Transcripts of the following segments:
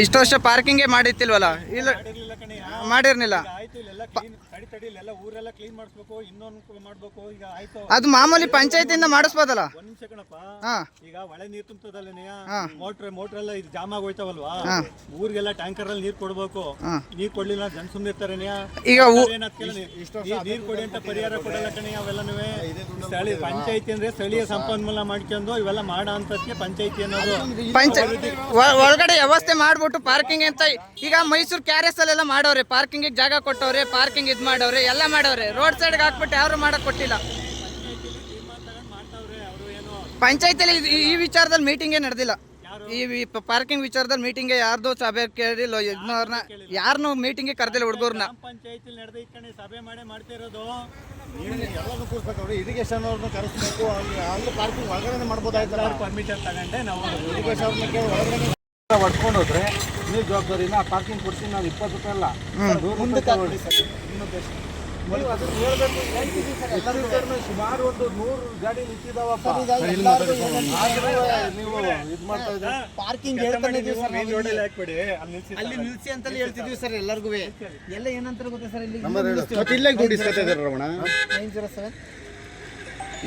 ಇಷ್ಟು ವರ್ಷ ಪಾರ್ಕಿಂಗ್ ಮಾಡಿತ್ತಿಲ್ವಲ್ಲ ಇಲ್ಲ ಮಾಡಿರ್ನಿಲ್ಲ ಅದು ಮಾಮೂಲಿ ಪಂಚಾಯತಿಂದ ಮಾಡಿಸ್ಬೋದಲ್ಲ? ಈಗ ಒಳೆ ನೀರ್ ತುಂಬತದಲ್ಲನೆಯ ಹಾ. ಮೋಟ್ರ್ ಮೋಟ್ರ್ ಎಲ್ಲ ಇದು ಜಾಮ್ ಆಗೋಯ್ತಾವಲ್ವಾ ಊರಿಗೆಲ್ಲ ಟ್ಯಾಂಕರ್ ಅಲ್ಲಿ ನೀರ್ ಕೊಡ್ಬೇಕು ನೀರ್ ಕೊಡ್ಲಿಲ್ಲ ಜನ ಸುಮ್ಮನೆ ಇರ್ತಾರೆ ಈಗ ನೀರ್ ಕೊಡಿ ಅಂತ ಪರಿಹಾರ ಕೊಡಲ್ಲ ಕಣಿ ಅವೆಲ್ಲನೂ ಸ್ಥಳೀಯ ಪಂಚಾಯತಿ ಅಂದ್ರೆ ಸ್ಥಳೀಯ ಸಂಪನ್ಮೂಲ ಮಾಡ್ಕೊಂಡು ಇವೆಲ್ಲ ಮಾಡ ಅಂತಕ್ಕೆ ಪಂಚಾಯತಿ ಅನ್ನೋದು ಒಳಗಡೆ ವ್ಯವಸ್ಥೆ ಮಾಡ್ಬಿಟ್ಟು ಪಾರ್ಕಿಂಗ್ ಅಂತ ಈಗ ಮೈಸೂರು ಕ್ಯಾರೇಸ್ ಅಲ್ಲೆಲ್ಲ ಮಾಡವ್ರೆ ಪಾರ್ಕಿಂಗ್ ಜಾಗ ಕೊಟ್ಟವ್ರೆ ಪಾರ್ಕಿಂಗ್ ಇದ್ ಮಾಡವ್ರೆ ಎಲ್ಲ ಮಾಡವ್ರೆ ರೋಡ್ ಸೈಡ್ ಹಾಕ್ಬಿಟ್ಟು ಯಾರು ಮಾಡಕ್ ಕೊಟ್ಟಿಲ್ಲ. ಪಂಚಾಯತಿಲಿ ಈ ವಿಚಾರದಲ್ಲಿ ಮೀಟಿಂಗೇ ನಡೆದಿಲ್ಲ. ಈ ಪಾರ್ಕಿಂಗ್ ವಿಚಾರದಲ್ಲಿ ಮೀಟಿಂಗ್ ಯಾರ್ದು ಸಭೆ ಕೇಳಿಲ್ಲ ಇದ್ನವ್ರನ್ನ ಯಾರನ್ನೂ ಮೀಟಿಂಗ್ ಕರೆದಿಲ್ಲ ಹುಡುಗರ್ನ. ಪಂಚಾಯತ್ ನಡೆದ ಇಟ್ಕೊಂಡು ಸಭೆ ಮಾಡಿ ಮಾಡ್ತಿರೋದು ಇರಿಗೇಷನ್ ಅವ್ರನ್ನ ಕರೆಸ್ಬೇಕು ಅಲ್ಲಿ ಪಾರ್ಕಿಂಗ್ ಒಳಗಡೆ ಪರ್ಮಿಷನ್ ತಗೊಂಡೆ ನಾವು. ಇರಿಗೇಷನ್ ಅವ್ರನ್ನ ಕೇಳಿ ಒಳಗಡೆ ಹೊಡ್ಕೊಂಡು ಹೋದ್ರೆ ನೀವು ಜವಾಬ್ದಾರಿನ ಪಾರ್ಕಿಂಗ್ ಕೊಡ್ತೀನಿ ನಾವು ಇಪ್ಪತ್ತು ರೂಪಾಯಿ ಅಲ್ಲ. ಮುಂದಕ್ಕೆ ಸುಮಾರು ಒಂದು ನೂರು ಗಾಡಿ ನಿಂತಿದಾವಪ್ಪ. ನೀವು ಇದು ಮಾಡ್ತಾ ಪಾರ್ಕಿಂಗ್ ಸರ್ ಇಲ್ಲಿ. ಅಲ್ಲಿ ಹಾಕ್ಬಿಡಿ. ಅಲ್ಲಿ ನಿಲ್ಸಿ ಅಲ್ಲಿ ನಿಲ್ಸಿ ಅಂತಲೇ ಹೇಳ್ತಿದ್ವಿ ಸರ್. ಎಲ್ಲರಿಗೂ. ಎಲ್ಲ ಏನಂತಾರೆ ಗೊತ್ತಾ ಸರ್ ಇಲ್ಲಿ ರಮಣ ನೈನ್ ಜೀರೋ ಸೆವೆನ್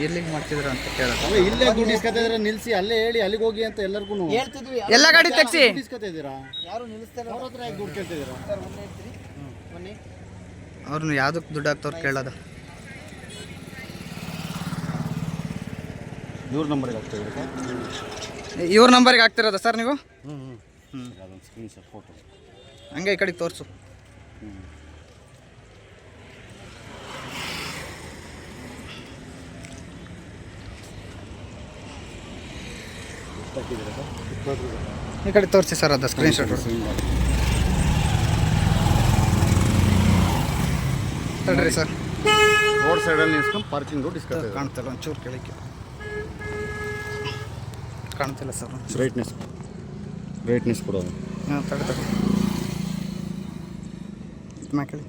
ಎಲ್ಲಿಗೆ ಮಾಡ್ತಿದ್ರು ಅಂತ ಕೇಳೋದು ಇಲ್ಲೇ ಇಲ್ಲೇ ದುಡ್ಡಿಸ್ಕೊತಿದ್ರೆ ನಿಲ್ಸಿ ಅಲ್ಲೇ ಹೇಳಿ ಅಲ್ಲಿಗೆ ಹೋಗಿ ಅಂತ ಎಲ್ಲರಿಗೂ ಹೇಳ್ತಿದ್ವಿ ಎಲ್ಲ ಗಾಡಿ ತೆಗ್ಸಿ. ಇಸ್ಕೊತಿದ್ದೀರಾ ಯಾರು ನಿಲ್ಲಿಸ್ತಾರೆ ಅವ್ರ ಹತ್ರ ದುಡ್ಡು ಕೇಳ್ತಿದ್ದೀರಾ? ಬನ್ನಿ ಅವ್ರನ್ನ ಯಾವ್ದಕ್ಕೆ ದುಡ್ಡು ಹಾಕ್ತವ್ರು ಕೇಳೋದು. ಇವ್ರ ನಂಬರ್ಗೆ ಹಾಕ್ತಿದ್ದೀರಾ ಇವ್ರ ನಂಬರ್ಗೆ ಹಾಕ್ತಿರೋದ ಸರ್ ನೀವು? ಹ್ಞೂ ಹ್ಞೂ ಹ್ಞೂ ಸ್ಕ್ರೀನ್ ಶಾಟ್ ಫೋಟೋ ಹಂಗೆ ಈ ಕಡೆಗೆ ತೋರಿಸು. ಈ ಕಡೆ ತೋರಿಸಿ ಸರ್ ಅದು ಸ್ಕ್ರೀನ್ ಶಾಟ್ ತಡ್ರಿ ಸರ್. ರೋಡ್ ಸೈಡಲ್ಲಿ ನಿಲ್ಸ್ಕೊಂಡು ಪಾರ್ಕಿಂಗ್ ರೋಡ್ ಇಸ್ಕೊಂಡು ಕಾಣ್ತಿಲ್ಲ ಒಂಚೂರು ಕೆಳಕ್ಕೆ. ಕಾಣ್ತಿಲ್ಲ ಸರ್ ಬ್ರೈಟ್ನೆಸ್ ಬ್ರೈಟ್ನೆಸ್ ಕೊಡೋದು. ಹಾಂ ತಡೆ ತಡೆ ಮಾ ಕೇಳಿ